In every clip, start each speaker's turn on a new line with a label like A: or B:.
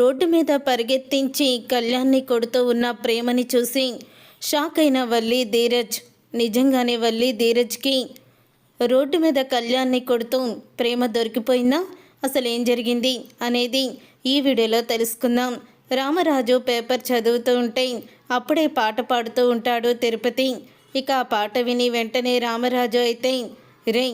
A: Road మీద పరిగెత్తించి కళ్యాణ్ని కొడుతూ ఉన్న ప్రేమని చూసి షాక్ అయిన వల్లి ధీరజ్ నిజంగానే వల్లి ధీరజ్కి రోడ్డు మీద కళ్యాణ్ని కొడుతూ ప్రేమ దొరికిపోయిందా? అసలు ఏం జరిగింది అనేది ఈ వీడియోలో తెలుసుకుందాం. రామరాజు పేపర్ చదువుతూ ఉంటే అప్పుడే పాట పాడుతూ ఉంటాడు తిరుపతి. ఇక ఆ పాట విని వెంటనే రామరాజు అయితే రే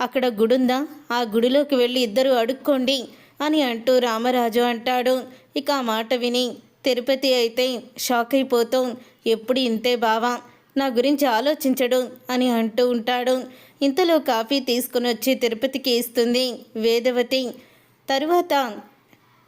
A: అక్కడ గుడుందా? ఆ గుడిలోకి వెళ్ళి ఇద్దరు అడుక్కోండి. అని అంటూ రామరాజు అంటాడు. ఇక ఆ మాట విని తిరుపతి అయితే షాక్ అయిపోతూ. ఎప్పుడు ఇంతే బావా? నా గురించి ఆలోచించడు అని అంటూ ఉంటాడు. ఇంతలో కాఫీ తీసుకుని వచ్చి తిరుపతికి ఇస్తుంది వేదవతి. తరువాత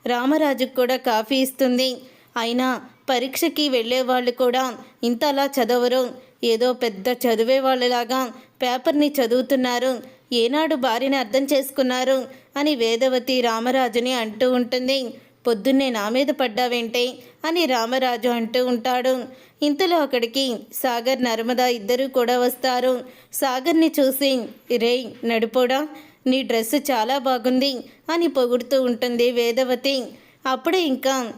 A: రామరాజుకు కూడా కాఫీ ఇస్తుంది. అయినా పరీక్షకి వెళ్ళే వాళ్ళు కూడా ఇంతలా చదవరు. ఏదో పెద్ద చదివే వాళ్ళలాగా పేపర్ని చదువుతున్నారు. ఏనాడు భార్యని అర్థం చేసుకున్నారు అని వేదవతి రామరాజుని అంటూ ఉంటుంది. పొద్దున్నే నా మీద పడ్డావేంటే? అని రామరాజు అంటూ ఉంటాడు. ఇంతలో అక్కడికి సాగర్ నర్మదా ఇద్దరూ కూడా వస్తారు. సాగర్ని చూసి రే నడిపోడా? నీ డ్రెస్సు చాలా బాగుంది అని పొగుడుతూ ఉంటుంది వేదవతి. అప్పుడే ఇంకా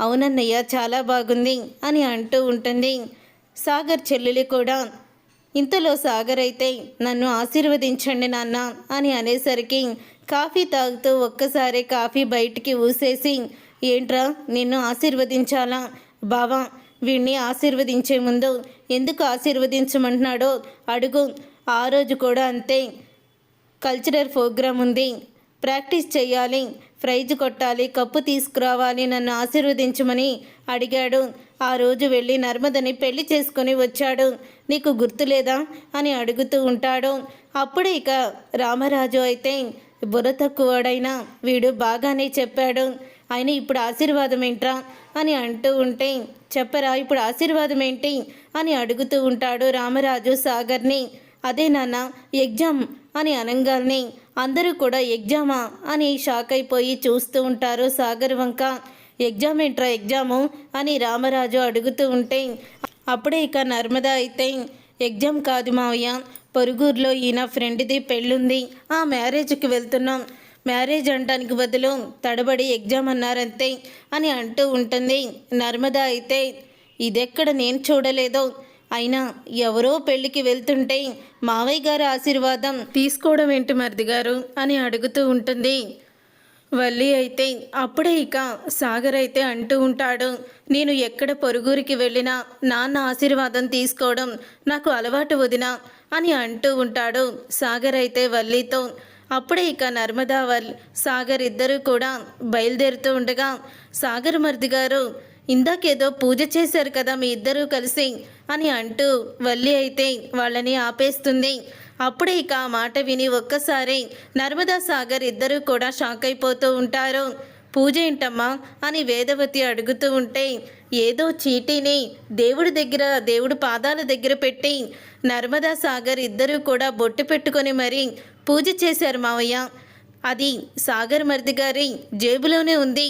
A: అవునన్నయ్య చాలా బాగుంది అని అంటూ ఉంటుంది. సాగర్ చెల్లెలు కూడా ఇంతలో సాగర్ అయితే నన్ను ఆశీర్వదించండి నాన్న అని అనేసరికి కాఫీ తాగుతూ ఒక్కసారి కాఫీ బయటికి ఊసేసి ఏంట్రా నిన్ను ఆశీర్వదించాలా? బావా వీణ్ణి ఆశీర్వదించే ముందు ఎందుకు ఆశీర్వదించమంటున్నాడో అడుగు. ఆ రోజు కూడా అంతే. కల్చరల్ ప్రోగ్రామ్ ఉంది. ప్రాక్టీస్ చేయాలి ప్రైజ్ కొట్టాలి కప్పు తీసుకురావాలి నన్ను ఆశీర్వదించమని అడిగాడు. ఆ రోజు వెళ్ళి నర్మదని పెళ్ళి చేసుకుని వచ్చాడు. నీకు గుర్తులేదా అని అడుగుతూ ఉంటాడు. అప్పుడు ఇక రామరాజు అయితే బుర్ర తక్కువడైనా వీడు బాగానే చెప్పాడు. ఆయన ఇప్పుడు ఆశీర్వాదం ఏంట్రా అని అంటూ ఉంటే చెప్పరా ఇప్పుడు ఆశీర్వాదం ఏంటి అని అడుగుతూ ఉంటాడు రామరాజు సాగర్ని. అదే నాన్న ఎగ్జామ్ అని అనగానే అందరూ కూడా ఎగ్జామా అని షాక్ అయిపోయి చూస్తూ ఉంటారు సాగర్ వంక. ఎగ్జామ్ ఏంట్రా ఎగ్జాము అని రామరాజు అడుగుతూ ఉంటే అప్పుడే ఇక నర్మదా అయితే ఎగ్జామ్ కాదు మావయ్య పొరుగురులో ఈయన ఫ్రెండ్ది పెళ్ళుంది ఆ మ్యారేజ్కి వెళ్తున్నాం. మ్యారేజ్ అంటానికి బదులు తడబడి ఎగ్జామ్ అన్నారంతే అని అంటూ ఉంటుంది నర్మదా అయితే. ఇదెక్కడ నేను చూడలేదో అయినా ఎవరో పెళ్ళికి వెళ్తుంటే మావయ్య గారి ఆశీర్వాదం తీసుకోవడం ఏంటి మరిది గారు అని అడుగుతూ ఉంటుంది. వల్లి అయితే అప్పుడే ఇక సాగర్ అయితే అంటూ ఉంటాడు నేను ఎక్కడ పొరుగురికి వెళ్ళినా నాన్న ఆశీర్వాదం తీసుకోవడం నాకు అలవాటు వదినా అని అంటూ ఉంటాడు. సాగర్ అయితే వల్లితో అప్పుడే ఇక నర్మదా వల్ సాగర్ ఇద్దరూ కూడా బయలుదేరుతూ ఉండగా సాగర్ మరిది గారు ఇందాకేదో పూజ చేశారు కదా మీ ఇద్దరూ కలిసి అని అంటూ వల్లి అయితే వాళ్ళని ఆపేస్తుంది. అప్పుడే ఇక ఆ మాట విని ఒక్కసారి నర్మదా సాగర్ ఇద్దరూ కూడా షాక్ అయిపోతూ ఉంటారు. పూజ ఏంటమ్మా అని వేదవతి అడుగుతూ ఉంటే ఏదో చీటీని దేవుడి దగ్గర దేవుడి పాదాల దగ్గర పెట్టి నర్మదా సాగర్ ఇద్దరూ కూడా బొట్టు పెట్టుకొని మరీ పూజ చేశారు మావయ్య. అది సాగర్ మరిది గారి జేబులోనే ఉంది.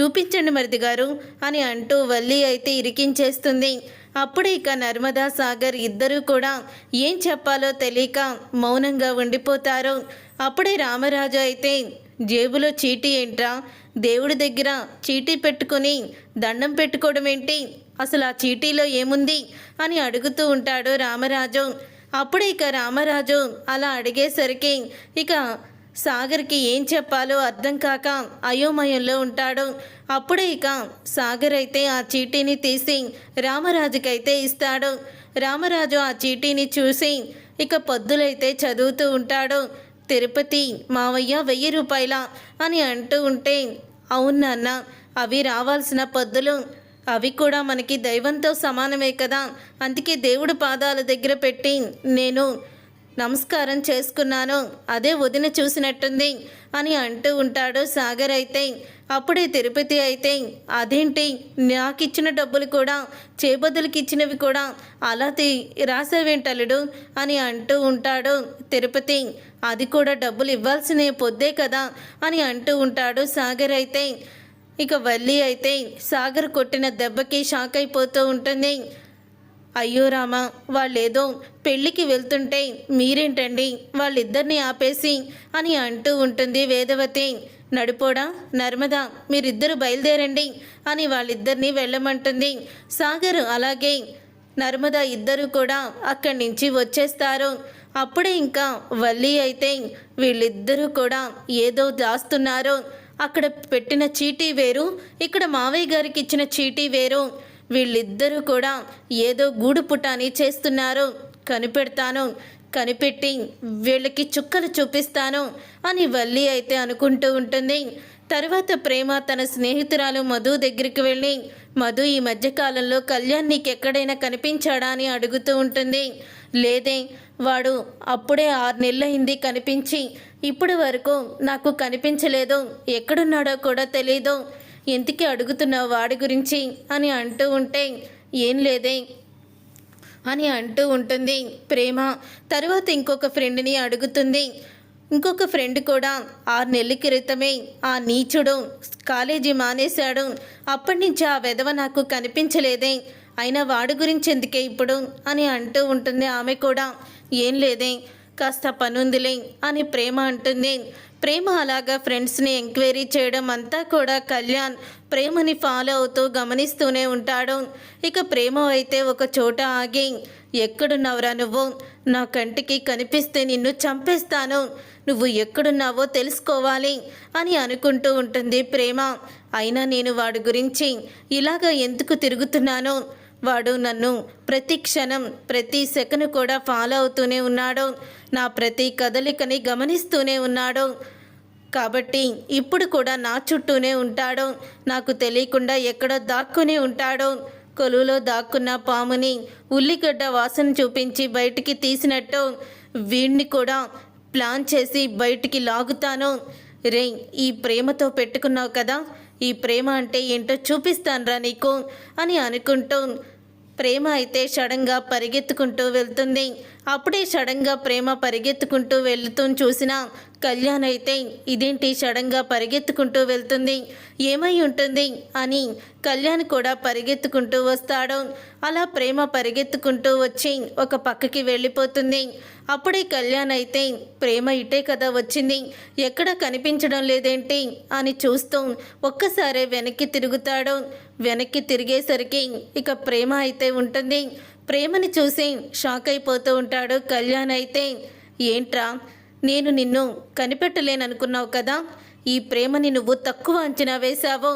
A: చూపించండి మరిది గారు అని అంటూ వల్లి అయితే ఇరికించేస్తుంది. అప్పుడు ఇక నర్మదా సాగర్ ఇద్దరూ కూడా ఏం చెప్పాలో తెలియక మౌనంగా ఉండిపోతారు. అప్పుడే రామరాజు అయితే జేబులో చీటీ ఏంట్రా? దేవుడి దగ్గర చీటీ పెట్టుకొని దండం పెట్టుకోవడం ఏంటి? అసలు ఆ చీటీలో ఏముంది? అని అడుగుతూ ఉంటాడు రామరాజు. అప్పుడు ఇక రామరాజు అలా అడిగేసరికి ఇక సాగర్కి ఏం చెప్పాలో అర్థం కాక అయోమయంలో ఉంటాడు. అప్పుడే ఇక సాగర్ అయితే ఆ చీటీని తీసి రామరాజుకైతే ఇస్తాడు. రామరాజు ఆ చీటీని చూసి ఇక పొద్దులైతే చదువుతూ ఉంటాడు. తిరుపతి మావయ్య వెయ్యి రూపాయల అని అంటూ ఉంటే అవును నాన్న అవి రావాల్సిన పొద్దులు. అవి కూడా మనకి దైవంతో సమానమే కదా. అందుకే దేవుడు పాదాల దగ్గర పెట్టి నేను నమస్కారం చేసుకున్నాను. అదే వదిన చూసినట్టుంది అని అంటూ ఉంటాడు సాగర్ అయితే. అప్పుడే తిరుపతి అయితే అదేంటి? నాకు ఇచ్చిన డబ్బులు కూడా చేబదులకి ఇచ్చినవి కూడా అలా రాసావేంటలుడు అని అంటూ ఉంటాడు తిరుపతి. అది కూడా డబ్బులు ఇవ్వాల్సిన పొద్దే కదా అని అంటూ ఉంటాడు సాగర్ అయితే. ఇక వల్లి అయితే సాగర్ కొట్టిన దెబ్బకి షాక్ అయిపోతూ ఉంటుంది. అయ్యో రామా వాళ్ళేదో పెళ్ళికి వెళ్తుంటే మీరేంటండి వాళ్ళిద్దరిని ఆపేసి అని అంటూ ఉంటుంది వేదవతి. నడిపోడా నర్మదా మీరిద్దరు బయలుదేరండి అని వాళ్ళిద్దరినీ వెళ్ళమంటుంది. సాగర్ అలాగే నర్మదా ఇద్దరు కూడా అక్కడి నుంచి వచ్చేస్తారు. అప్పుడే ఇంకా వల్లి అయితే వీళ్ళిద్దరూ కూడా ఏదో దాస్తున్నారు. అక్కడ పెట్టిన చీటీ వేరు ఇక్కడ మావయ్య గారికి ఇచ్చిన చీటీ వేరు. వీళ్ళిద్దరూ కూడా ఏదో గూడు పుటాని చేస్తున్నారు. కనిపెడతాను. కనిపెట్టి వీళ్ళకి చుక్కలు చూపిస్తాను అని వల్లి అయితే అనుకుంటూ ఉంటుంది. తర్వాత ప్రేమ తన స్నేహితురాలు మధు దగ్గరికి వెళ్ళి మధు ఈ మధ్యకాలంలో కళ్యాణ్ నీకు ఎక్కడైనా కనిపించాడా అని అడుగుతూ ఉంటుంది. లేదే వాడు అప్పుడే ఆరు నెలలైంది కనిపించి ఇప్పటి వరకు నాకు కనిపించలేదు. ఎక్కడున్నాడో కూడా తెలీదు. ఎందుకే అడుగుతున్నావు వాడి గురించి? అని అంటూ ఉంటే ఏం లేదే? అని అంటూ ఉంటుంది ప్రేమ. తర్వాత ఇంకొక ఫ్రెండ్ని అడుగుతుంది. ఇంకొక ఫ్రెండ్ కూడా ఆరు నెలల క్రితమే ఆ నీచుడు కాలేజీ మానేశాడు. అప్పటి నుంచి ఆ వెధవ నాకు కనిపించలేదే. అయినా వాడి గురించి ఎందుకే ఇప్పుడు? అని అంటూ ఉంటుంది ఆమె కూడా. ఏం లేదే కాస్త పనుందిలే అని ప్రేమ అంటుంది. ప్రేమ అలాగా ఫ్రెండ్స్ని ఎంక్వైరీ చేయడం అంతా కూడా కళ్యాణ్ ప్రేమని ఫాలో అవుతూ గమనిస్తూనే ఉంటాడు. ఇక ప్రేమ అయితే ఒక చోట ఆగి ఎక్కడున్నావురా నువ్వు? నా కంటికి కనిపిస్తే నిన్ను చంపేస్తాను. నువ్వు ఎక్కడున్నావో తెలుసుకోవాలి అని అనుకుంటూ ఉంటుంది ప్రేమ. అయినా నేను వాడి గురించి ఇలాగ ఎందుకు తిరుగుతున్నాను? వాడు నన్ను ప్రతి క్షణం ప్రతి సెకను కూడా ఫాలో అవుతూనే ఉన్నాడు. నా ప్రతి కదలికని గమనిస్తూనే ఉన్నాడు. కాబట్టి ఇప్పుడు కూడా నా చుట్టూనే ఉంటాడు. నాకు తెలియకుండా ఎక్కడో దాక్కునే ఉంటాడు. కొలువులో దాక్కున్న పాముని ఉల్లిగడ్డ వాసన చూపించి బయటికి తీసినట్టు వీడిని కూడా ప్లాన్ చేసి బయటికి లాగుతాను. రే ఈ ప్రేమతో పెట్టుకున్నావు కదా? ఈ ప్రేమ అంటే ఏంటో చూపిస్తానురా నీకు అని అనుకుంటూ ప్రేమ అయితే సడన్గా పరిగెత్తుకుంటూ వెళ్తుంది. అప్పుడే సడన్గా ప్రేమ పరిగెత్తుకుంటూ వెళ్తూ చూసిన కళ్యాణ్ అయితే ఇదేంటి సడన్గా పరిగెత్తుకుంటూ వెళ్తుంది? ఏమై ఉంటుంది? అని కళ్యాణ్ కూడా పరిగెత్తుకుంటూ వస్తాడు. అలా ప్రేమ పరిగెత్తుకుంటూ వచ్చి ఒక పక్కకి వెళ్ళిపోతుంది. అప్పుడే కళ్యాణ్ అయితే ప్రేమ ఇటే కదా వచ్చింది. ఎక్కడ కనిపించడం లేదేంటి? అని చూస్తూ ఒక్కసారే వెనక్కి తిరుగుతాడు. వెనక్కి తిరిగేసరికి ఇక ప్రేమ అయితే ఉంటుంది. ప్రేమని చూసి షాక్ అయిపోతూ ఉంటాడు. కళ్యాణ్ అయితే ఏంట్రా? నేను నిన్ను కనిపెట్టలేననుకున్నావు కదా? ఈ ప్రేమని నువ్వు తక్కువ అంచనా వేశావు.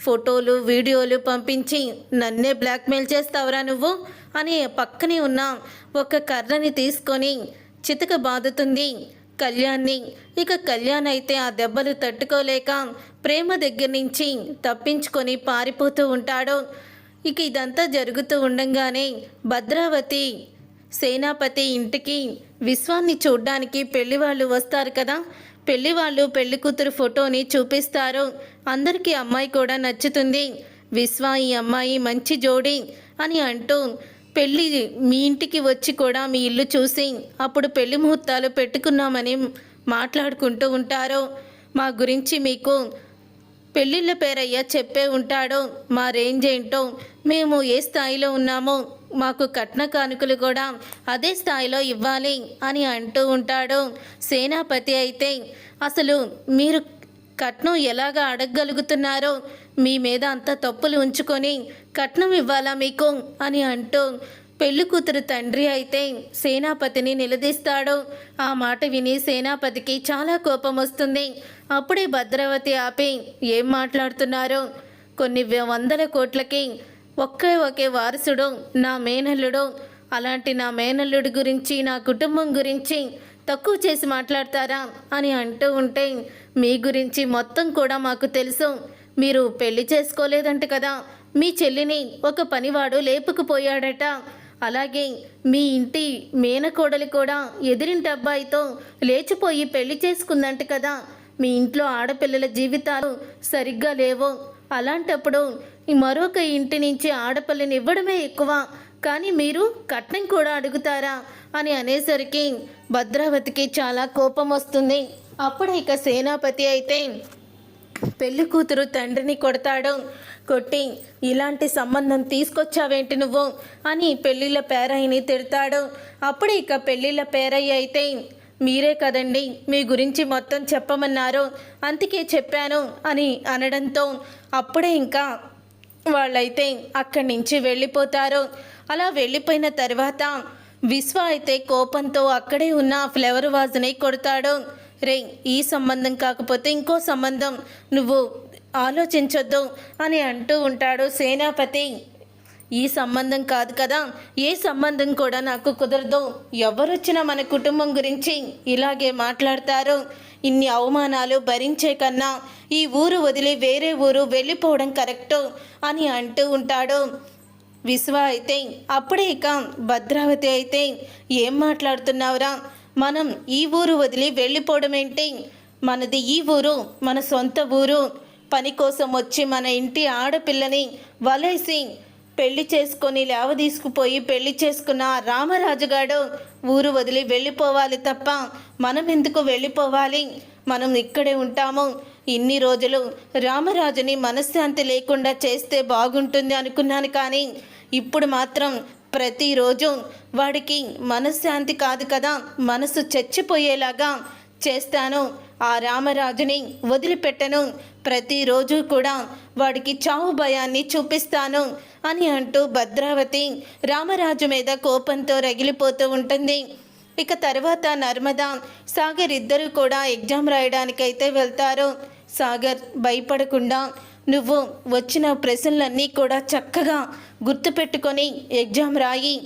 A: ఫోటోలు వీడియోలు పంపించి నన్నే బ్లాక్మెయిల్ చేస్తావురా నువ్వు? అని పక్కనే ఉన్న ఒక కర్రని తీసుకొని చితక బాదుతుంది కళ్యాణ్ని. ఇక కళ్యాణ్ అయితే ఆ దెబ్బలు తట్టుకోలేక ప్రేమ దగ్గర నుంచి తప్పించుకొని పారిపోతూ ఉంటాడు. ఇక ఇదంతా జరుగుతూ ఉండంగానే భద్రావతి సేనాపతి ఇంటికి విశ్వాన్ని చూడ్డానికి పెళ్ళి వాళ్ళు వస్తారు కదా. పెళ్ళి వాళ్ళు పెళ్ళి కూతురు ఫోటోని చూపిస్తారు. అందరికీ అమ్మాయి కూడా నచ్చుతుంది. విశ్వ ఈ అమ్మాయి మంచి జోడి అని అంటూ పెళ్ళి మీ ఇంటికి వచ్చి కూడా మీ ఇల్లు చూసి అప్పుడు పెళ్ళి ముహూర్తాలు పెట్టుకున్నామని మాట్లాడుకుంటూ ఉంటారు. మా గురించి మీకు పెళ్ళిళ్ళ పేరయ్య చెప్పే ఉంటాడో మా రేంజ్ ఏంటో మేము ఏ స్థాయిలో ఉన్నామో మాకు కట్న కానుకలు కూడా అదే స్థాయిలో ఇవ్వాలి అని అంటూ ఉంటాడు. సేనాపతి అయితే అసలు మీరు కట్నం ఎలాగ అడగగలుగుతున్నారో మీ మీద అంత తప్పులు ఉంచుకొని కట్నం ఇవ్వాలా మీకు? అని అంటూ పెళ్ళి కూతురు తండ్రి అయితే సేనాపతిని నిలదీస్తాడు. ఆ మాట విని సేనాపతికి చాలా కోపం వస్తుంది. అప్పుడే భద్రావతి ఆపి ఏం మాట్లాడుతున్నారు? కొన్ని వందల కోట్లకి ఒకే ఒకే వారసుడు నా మేనల్లుడు. అలాంటి నా మేనల్లుడి గురించి నా కుటుంబం గురించి తక్కువ చేసి మాట్లాడతారా? అని అంటూ ఉంటే మీ గురించి మొత్తం కూడా మాకు తెలుసు. మీరు పెళ్ళి చేసుకోలేదంట కదా. మీ చెల్లిని ఒక పనివాడు లేపుకుపోయాడట. అలాగే మీ ఇంటి మేనకోడలి కూడా ఎదిరింటి అబ్బాయితో లేచిపోయి పెళ్ళి చేసుకుందంట కదా. మీ ఇంట్లో ఆడపిల్లల జీవితాలు సరిగ్గా లేవో. అలాంటప్పుడు మరొక ఇంటి నుంచి ఆడపిల్లని ఇవ్వడమే ఎక్కువ. కానీ మీరు కట్నం కూడా అడుగుతారా? అని అనేసరికి భద్రావతికి చాలా కోపం వస్తుంది. అప్పుడు ఇక సేనాపతి అయితే పెళ్ళి కూతురు తండ్రిని కొడతాడు కొట్టి ఇలాంటి సంబంధం తీసుకొచ్చావేంటి నువ్వు? అని పెళ్ళిళ్ళ పేరయ్యని తిడతాడు. అప్పుడు ఇక పెళ్ళిళ్ళ పేరయ్య అయితే మీరే కదండి మీ గురించి మొత్తం చెప్పమన్నారు. అందుకే చెప్పాను అని అనడంతో అప్పుడే ఇంకా వాళ్ళైతే అక్కడి నుంచి వెళ్ళిపోతారు. అలా వెళ్ళిపోయిన తర్వాత విశ్వ అయితే కోపంతో అక్కడే ఉన్న ఆ ఫ్లవర్ వాజ్ని కొడతాడు. రే ఈ సంబంధం కాకపోతే ఇంకో సంబంధం. నువ్వు ఆలోచించొద్దు అని అంటూ ఉంటాడు సేనాపతి. ఈ సంబంధం కాదు కదా ఏ సంబంధం కూడా నాకు కుదరదు. ఎవరొచ్చినా మన కుటుంబం గురించి ఇలాగే మాట్లాడతారు. ఇన్ని అవమానాలు భరించే కన్నా ఈ ఊరు వదిలి వేరే ఊరు వెళ్ళిపోవడం కరెక్టు అని అంటూ ఉంటాడు. విశ్వ అయితే అప్పుడే ఇక భద్రావతి అయితే ఏం మాట్లాడుతున్నావురా? మనం ఈ ఊరు వదిలి వెళ్ళిపోవడం ఏంటి? మనది ఈ ఊరు మన సొంత ఊరు. పని కోసం వచ్చి మన ఇంటి ఆడపిల్లని వలేసి పెళ్ళి చేసుకొని లేవ తీసుకుపోయి పెళ్ళి చేసుకున్న రామరాజుగాడు ఊరు వదిలి వెళ్ళిపోవాలి తప్ప మనం ఎందుకు వెళ్ళిపోవాలి? మనం ఇక్కడే ఉంటాము. ఇన్ని రోజులు రామరాజుని మనశ్శాంతి లేకుండా చేస్తే బాగుంటుంది అనుకున్నాను కానీ ఇప్పుడు మాత్రం ప్రతిరోజు వాడికి మనశ్శాంతి కాదు కదా మనసు చచ్చిపోయేలాగా చేస్తాను. ఆ రామరాజుని వదిలిపెట్టను. ప్రతిరోజు కూడా వాడికి చావు భయాన్ని చూపిస్తాను అని అంటూ భద్రావతి రామరాజు మీద కోపంతో రగిలిపోతూ ఉంటుంది. ఇక తర్వాత నర్మదా సాగర్ ఇద్దరు కూడా ఎగ్జామ్ రాయడానికైతే వెళ్తారు. సాగర్ భయపడకుండా నువ్వు వచ్చిన ప్రశ్నలన్నీ కూడా చక్కగా గుర్తుపెట్టుకొని ఎగ్జామ్ రాయి.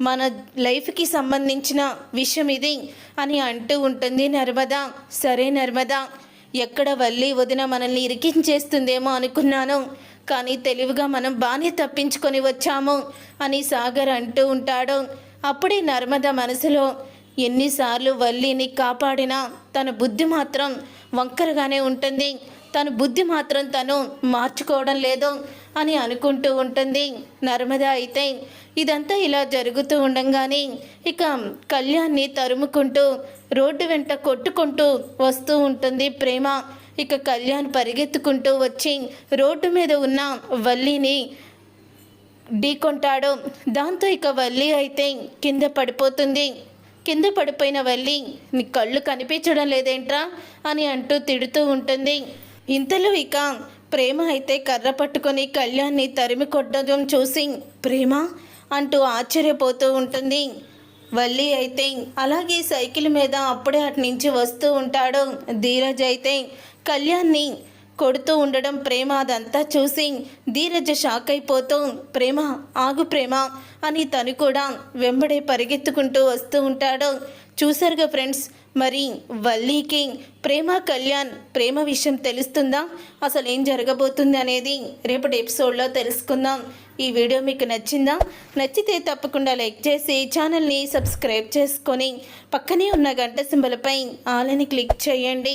A: మన లైఫ్కి సంబంధించిన విషయం ఇది అని అంటూ ఉంటుంది నర్మదా. సరే నర్మదా ఎక్కడ వల్లి వదిన మనల్ని ఇరికించేస్తుందేమో అనుకున్నాను. కానీ తెలివిగా మనం బాగానే తప్పించుకొని వచ్చాము అని సాగర్ అంటూ ఉంటాడు. అప్పుడే నర్మద మనసులో ఎన్నిసార్లు వల్లిని కాపాడినా తన బుద్ధి మాత్రం వంకరగానే ఉంటుంది. తన బుద్ధి మాత్రం తను మార్చుకోవడం లేదు అని అనుకుంటూ ఉంటుంది. నర్మద అయితే ఇదంతా ఇలా జరుగుతూ ఉండంగానే ఇక కళ్యాణ్ని తరుముకుంటూ రోడ్డు వెంట కొట్టుకుంటూ వస్తూ ఉంటుంది ప్రేమ. ఇక కళ్యాణ్ పరిగెత్తుకుంటూ వచ్చి రోడ్డు మీద ఉన్న వల్లిని ఢీకొంటాడు. దాంతో ఇక వల్లి అయితే కింద పడిపోతుంది. కింద పడిపోయిన వల్లి నీ కళ్ళు కనిపించడం లేదేంట్రా? అని అంటూ తిడుతూ ఉంటుంది. ఇంతలో ఇక ప్రేమ అయితే కర్ర పట్టుకొని కళ్యాణ్ని తరిమి కొట్టడం చూసి ప్రేమ అంటూ ఆశ్చర్యపోతూ ఉంటుంది. వల్లి అయితే అలాగే సైకిల్ మీద అప్పుడే అటు నుంచి వస్తూ ఉంటాడు. ధీరజ్ అయితే కళ్యాణ్ని కొడుతూ ఉండడం ప్రేమ అదంతా చూసి ధీరజ షాక్ అయిపోతూ ప్రేమ ఆగు ప్రేమ అని తను కూడా వెంబడే పరిగెత్తుకుంటూ వస్తూ ఉంటాడు. చూసారుగా ఫ్రెండ్స్ మరి వల్లీకి ప్రేమ కళ్యాణ్ ప్రేమ విషయం తెలుస్తుందా? అసలు ఏం జరగబోతుంది అనేది రేపటి ఎపిసోడ్లో తెలుసుకుందాం. ఈ వీడియో మీకు నచ్చిందా? నచ్చితే తప్పకుండా లైక్ చేసి ఛానల్ని సబ్స్క్రైబ్ చేసుకొని పక్కనే ఉన్న గంట సింబలపై ఆలని క్లిక్ చేయండి.